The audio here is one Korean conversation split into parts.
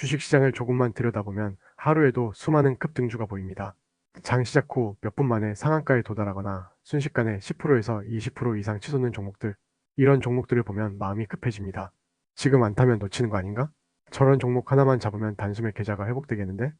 주식시장을 조금만 들여다보면 하루에도 수많은 급등주가 보입니다. 장 시작 후 몇 분 만에 상한가에 도달하거나 순식간에 10%에서 20% 이상 치솟는 종목들, 이런 종목들을 보면 마음이 급해집니다. 지금 안 타면 놓치는 거 아닌가? 저런 종목 하나만 잡으면 단숨에 계좌가 회복되겠는데?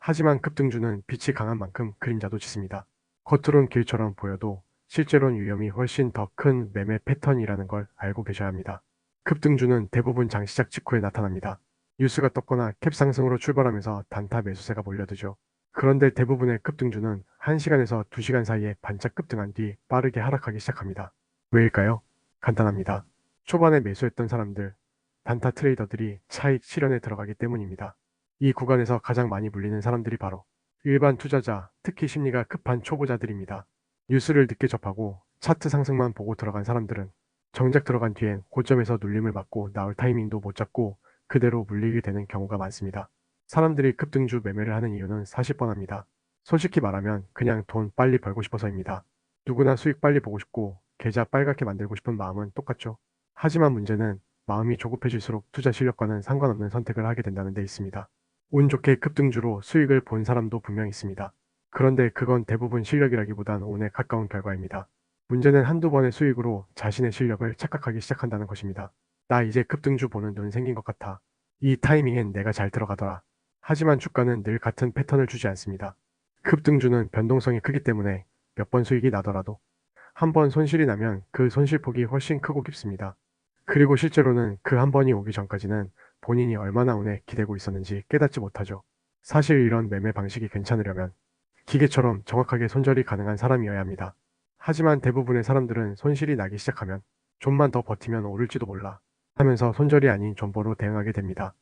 하지만 급등주는 빛이 강한 만큼 그림자도 짙습니다. 겉으론 길처럼 보여도 실제로는 위험이 훨씬 더 큰 매매 패턴이라는 걸 알고 계셔야 합니다. 급등주는 대부분 장 시작 직후에 나타납니다. 뉴스가 떴거나 캡 상승으로 출발하면서 단타 매수세가 몰려들죠. 그런데 대부분의 급등주는 1시간에서 2시간 사이에 반짝 급등한 뒤 빠르게 하락하기 시작합니다. 왜일까요? 간단합니다. 초반에 매수했던 사람들, 단타 트레이더들이 차익 실현에 들어가기 때문입니다. 이 구간에서 가장 많이 물리는 사람들이 바로 일반 투자자, 특히 심리가 급한 초보자들입니다. 뉴스를 늦게 접하고 차트 상승만 보고 들어간 사람들은 정작 들어간 뒤엔 고점에서 눌림을 받고 나올 타이밍도 못 잡고 그대로 물리게 되는 경우가 많습니다. 사람들이 급등주 매매를 하는 이유는 사실 뻔합니다. 솔직히 말하면 그냥 돈 빨리 벌고 싶어서입니다. 누구나 수익 빨리 보고 싶고 계좌 빨갛게 만들고 싶은 마음은 똑같죠. 하지만 문제는 마음이 조급해질수록 투자 실력과는 상관없는 선택을 하게 된다는 데 있습니다. 운 좋게 급등주로 수익을 본 사람도 분명 있습니다. 그런데 그건 대부분 실력이라기보단 운에 가까운 결과입니다. 문제는 한두 번의 수익으로 자신의 실력을 착각하기 시작한다는 것입니다. 나 이제 급등주 보는 눈 생긴 것 같아. 이 타이밍엔 내가 잘 들어가더라. 하지만 주가는 늘 같은 패턴을 주지 않습니다. 급등주는 변동성이 크기 때문에 몇 번 수익이 나더라도 한 번 손실이 나면 그 손실폭이 훨씬 크고 깊습니다. 그리고 실제로는 그 한 번이 오기 전까지는 본인이 얼마나 운에 기대고 있었는지 깨닫지 못하죠. 사실 이런 매매 방식이 괜찮으려면 기계처럼 정확하게 손절이 가능한 사람이어야 합니다. 하지만 대부분의 사람들은 손실이 나기 시작하면 좀만 더 버티면 오를지도 몰라 하면서 손절이 아닌 존버로 대응하게 됩니다.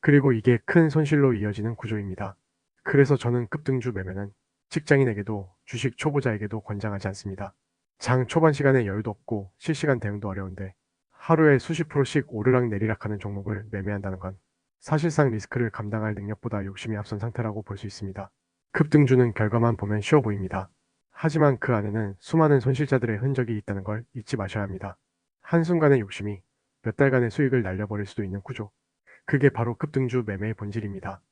그리고 이게 큰 손실로 이어지는 구조입니다. 그래서 저는 급등주 매매는 직장인에게도 주식 초보자에게도 권장하지 않습니다. 장 초반 시간에 여유도 없고 실시간 대응도 어려운데 하루에 수십 프로씩 오르락 내리락 하는 종목을 매매한다는 건 사실상 리스크를 감당할 능력보다 욕심이 앞선 상태라고 볼 수 있습니다. 급등주는 결과만 보면 쉬워 보입니다. 하지만 그 안에는 수많은 손실자들의 흔적이 있다는 걸 잊지 마셔야 합니다. 한순간의 욕심이 몇 달간의 수익을 날려버릴 수도 있는 구조. 그게 바로 급등주 매매의 본질입니다.